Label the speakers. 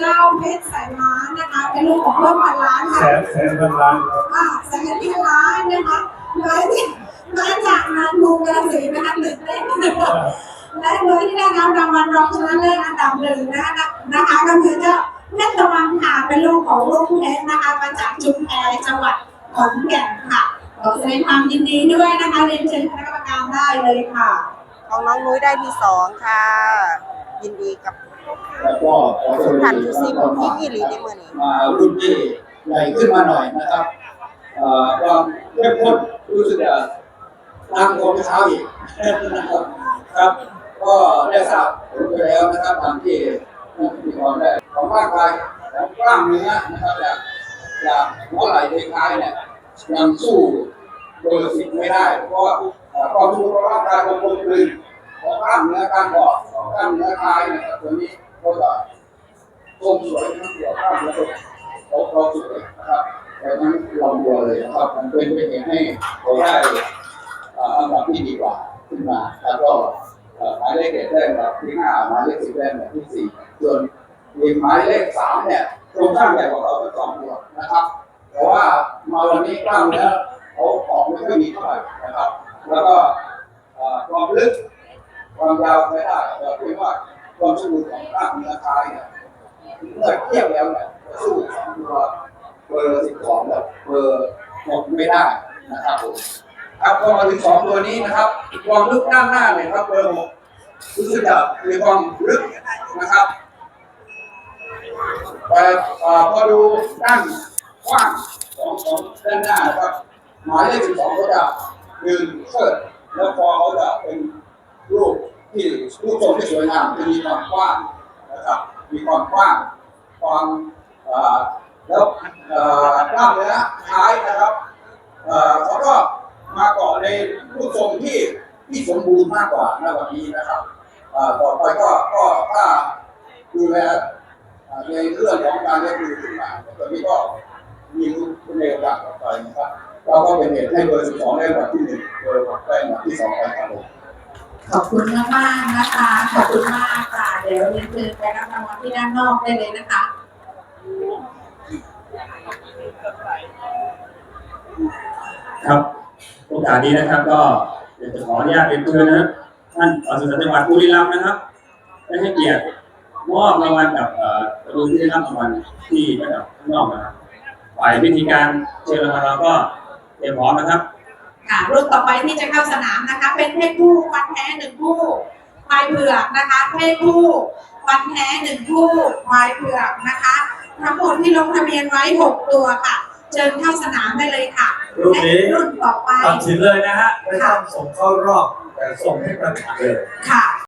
Speaker 1: เจ้าเพชรสายม้านะคะ เป็นลูกของเพื่อนพันล้าน
Speaker 2: แส
Speaker 1: ค่ะ
Speaker 2: นแสนพันล้าน
Speaker 1: อ่าแสนพันล้านนะคะมาที่มาจากงานบูกระสีนะคะตื่นเต้นและโดยที่ได้รับรางวัลรองชนะเลิศอันดับหนึ่งนะคะนะคะก็คือเจ้าเพชรตะวันค่ะเป็นลูกของลูกเพชรนะคะมาจากชุมแพจังหวัดขอนแก่นค่ะขอแสดงความยินดีด้วยนะคะเรียนเชิญคณะกรรมการได้เลยค่ะ
Speaker 3: ของน้องนุ้ยได้ที่สองค่ะ ยินดีกับ
Speaker 4: แล้วก็ขอเชิญ
Speaker 3: ท่านผู้ซิมที่มีหลีในมือนี้
Speaker 4: มารุ่นที่ใหญ่ขึ้นมาหน่อยนะครับเอ่อความเข้มข้นรู้สึกจะตั้งกองเช้าอีกนะครับครับ ก็ได้ทราบผลไปแล้วนะครับตามที่ท่านพิธีกรได้ของร่างกายของกล้ามเนื้อนะครับจากจากหัวไหล่เพลายเนี่ยยังสู้เบอร์สิบไม่ได้ เพราะว่าเอ่อความสู้ของร่างกายของคนอื่น ของกล้ามเนื้อการบอกของกล้ามเนื้อกายนะครับตัวนี้ก็จะต้มสวยทั้งเกี่ยวข้าวแล้วก็เขาเขาสวยนะครับแต่นั้นลำบัวเลยนะครับมันเป็นเป็นเหตุให้เราได้อ่ออันดับที่ดีกว่าขึ้นมาแล้วก็เอ่อหมายเลขเด็ดได้อันดับที่ห้าหมายเลขสิบได้อันดับที่สี่ส่วนอีหมายเลขสามเนี่ยโครงสร้างใหญ่กว่าเราไปสองตัวนะครับแต่ว่ามาวันนี้กล้ามเนื้อเขาออกไม่ค่อยมีเท่าไหร่นะครับ แล้วก็เอ่อความลึก ความยาวไม่ได้แต่เพียงว่าความสมบูรณ์ของกล้ามเนื้อท้ายเนี่ยเมื่อเทียบแล้วเนี่ยสู้สองตัวเบอร์สิบสองกับเบอร์หกไม่ได้นะครับผมครับพอมาถึงสองตัวนี้นะครับความลึกด้านหน้าเนี่ยครับเบอร์หกรู้สึกจะมีความลึกนะครับแต่พอดูด้านกว้างของของด้านหน้านะครับหมายเลขสิบสองเขาจะยืนเชิดแล้วพอเขาจะเป็น ที่รูปทรงที่สวยงามจะมีความกว้างนะครับมีความกว้างความแล้วกล้ามเนื้อท้ายนะครับเอ่อเขาก็มาเกาะในรูปทรงที่ที่สมบูรณ์มากกว่าในวันนี้นะครับก่อต่อไปก็ก็ถ้าดูแลในเรื่องของการเลี้ยงดูขึ้นมาตอนนี้ก็มีคุณในโอกาสต่อไปนะครับเราก็เป็นเหตุให้เบอร์12ได้อันดับที่หนึ่งเบอร์6ได้อันดับที่สองไปครับผม
Speaker 1: ขอบคุณมากมากๆนะคะ ขอบคุณมากค่ะ เดี๋ยวเรียนเชิญไปรับรางวัลที่ด้านนอกได้เลยนะคะ
Speaker 2: ครับโอกาสนี้นะครับ ก็เดี๋ยวจะขออนุญาตเรียนเชิญนะท่านปศุสัตว์จังหวัดบุรีรัมย์นะครับได้ให้เกียรติมอบรางวัลกับเอ่อรุ่นที่ได้รับรางวัลที่ระดับข้างนอกนะครับฝ่ายวิธีการเชิญรางวัลเราก็เตรียมพร้อมนะครับ
Speaker 1: ค่ะรุ่นต่อไปที่จะเข้าสนามนะคะ เป็นเพศผู้ฟันแท้หนึ่งคู่ควายเผือกนะคะ เพศผู้ฟันแท้หนึ่งคู่ควายเผือกนะคะ ทั้งหมดที่ลงทะเบียนไว้หกตัวค่ะ เชิญเข้าสนามได้เลยค่ะ
Speaker 5: รุ่นนี้
Speaker 1: และรุ่นต่อไป
Speaker 5: ตัดสินเลยนะฮะไม่ต้องส่งเข้ารอบแต่ส่งให้ประกาศเลย
Speaker 1: ค่ะ